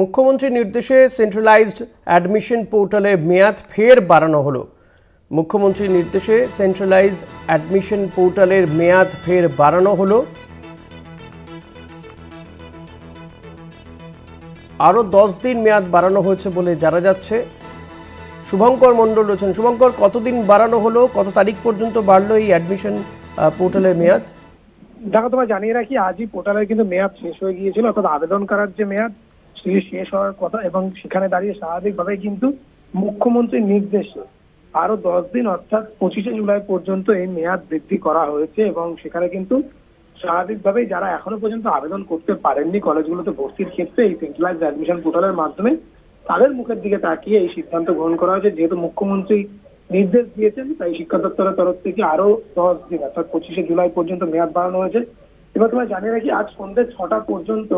মুখ্যমন্ত্রীর নির্দেশে centralised admission পোর্টালের মেয়াদ ফের বাড়ানো হলো। মুখ্যমন্ত্রীর নির্দেশে সেন্ট্রালাইজ অ্যাডমিশন পোর্টালের মেয়াদ ফের বাড়ানো হলো। আরও দশ দিন মেয়াদ বাড়ানো হয়েছে বলে জানা যাচ্ছে। শুভঙ্কর মণ্ডল রয়েছেন। শুভঙ্কর, কতদিন বাড়ানো হলো? কত তারিখ পর্যন্ত বাড়লো এই অ্যাডমিশন পোর্টালের মেয়াদ? দেখো, তোমায় জানিয়ে রাখি, আজই পোর্টালের কিন্তু মেয়াদ শেষ হয়ে গিয়েছিল। অর্থাৎ আবেদন করার যে মেয়াদ সেটি শেষ হওয়ার কথা এবং সেখানে দাঁড়িয়ে স্বাভাবিকভাবে কিন্তু মুখ্যমন্ত্রীর নির্দেশে। আরও দশ দিন অর্থাৎ পঁচিশে জুলাই পর্যন্ত এই মেয়াদ বৃদ্ধি করা হয়েছে এবং সেখানে কিন্তু স্বাভাবিকভাবেই যারা এখনও পর্যন্ত আবেদন করতে পারেননি কলেজগুলোতে ভর্তির ক্ষেত্রে এই সেন্ট্রালাইজ অ্যাডমিশন পোর্টালের মাধ্যমে, তাদের মুখের দিকে তাকিয়ে এই সিদ্ধান্ত গ্রহণ করা হয়েছে। যেহেতু মুখ্যমন্ত্রী নির্দেশ দিয়েছেন, তাই শিক্ষা দপ্তরের তরফ থেকে আরও দশ দিন অর্থাৎ পঁচিশে জুলাই পর্যন্ত মেয়াদ বাড়ানো হয়েছে। এবার তোমায় জানিয়ে রাখি, আজ সন্ধ্যে ছটা পর্যন্ত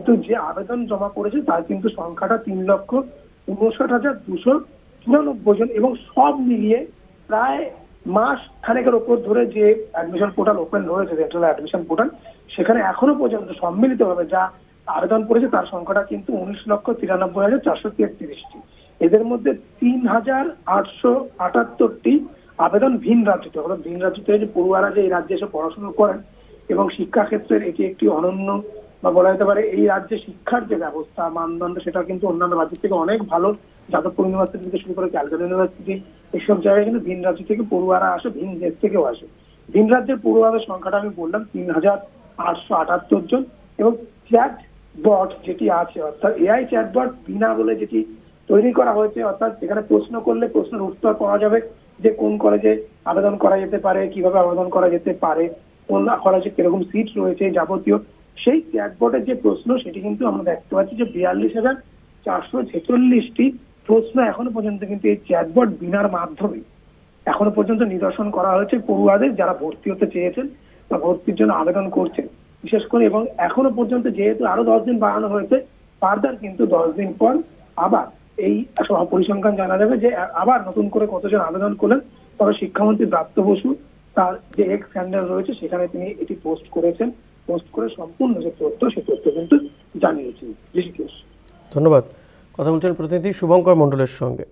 কিন্তু যে আবেদন জমা করেছে তার কিন্তু সংখ্যাটা তিন লক্ষ উনষাট হাজার দুশো চুরানব্বই জন এবং সব মিলিয়ে প্রায় মাস খানেকের ওপর ধরে যে অ্যাডমিশন পোর্টাল ওপেন রয়েছে সেন্ট্রাল অ্যাডমিশন পোর্টাল সেখানে এখনও পর্যন্ত সম্মিলিতভাবে যা আবেদন করেছে তার সংখ্যাটা কিন্তু উনিশ লক্ষ তিরানব্বই হাজার চারশো তেত্রিশটি। এদের মধ্যে তিন হাজার আটশো আটাত্তরটি আবেদন ভিন রাজ্যতে অর্থাৎ ভিন রাজ্য থেকে যে পড়ুয়ারা যে এই রাজ্যে এসে পড়াশোনা করেন এবং শিক্ষাক্ষেত্রের এটি একটি অনন্য বা বলা যেতে পারে, এই রাজ্যে শিক্ষার যে ব্যবস্থা, মানদণ্ড সেটা কিন্তু অন্যান্য রাজ্যের থেকে অনেক ভালো। যাদবপুর ইউনিভার্সিটি থেকে শুরু করে ক্যালকাটা ইউনিভার্সিটি এইসব জায়গায় কিন্তু ভিন রাজ্য থেকে পড়ুয়ারা আসে, ভিন দেশ থেকেও আসে। ভিন রাজ্যের পড়ুয়াদের সংখ্যাটা আমি বললাম, তিন হাজার আটশো আটাত্তর জন এবং চ্যাট বট যেটি আছে, অর্থাৎ এআই চ্যাটবট বিনা বলে যেটি তৈরি করা হয়েছে, অর্থাৎ যেখানে প্রশ্ন করলে প্রশ্নের উত্তর পাওয়া যাবে যে কোন কলেজে আবেদন করা যেতে পারে, কীভাবে আবেদন করা যেতে পারে, কোন কলেজে কীরকম সিট রয়েছে যাবতীয়। সেই চ্যাটবটের যে প্রশ্ন, সেটি কিন্তু আমরা দেখতে পাচ্ছি যে বিয়াল্লিশ হাজার চারশো ছেচল্লিশটি প্রশ্ন এখনও পর্যন্ত কিন্তু এই চ্যাটবট বিনার মাধ্যমে এখনও পর্যন্ত নিদর্শন করা হয়েছে পড়ুয়াদের যারা ভর্তি হতে চেয়েছেন বা ভর্তির জন্য আবেদন করছেন। বিশেষ করে এবং এখনও পর্যন্ত যেহেতু আরও দশ দিন বাড়ানো হয়েছে ফার্দার কিন্তু দশ দিন পর আবার এই পরিসংখ্যান জানা যাবে যে আবার নতুন করে কতজন আবেদন করলেন। তবে শিক্ষামন্ত্রী ব্রাত্য বসু, তার যে এক্স স্যান্ডেল রয়েছে, সেখানে তিনি এটি পোস্ট করেছেন। পোস্ট করে সম্পূর্ণ যে তথ্য সে তথ্য কিন্তু ঋষিকেশ ধন্যবাদ। কথা বলছেন প্রতিনিধি শুভঙ্কর মন্ডলের সঙ্গে।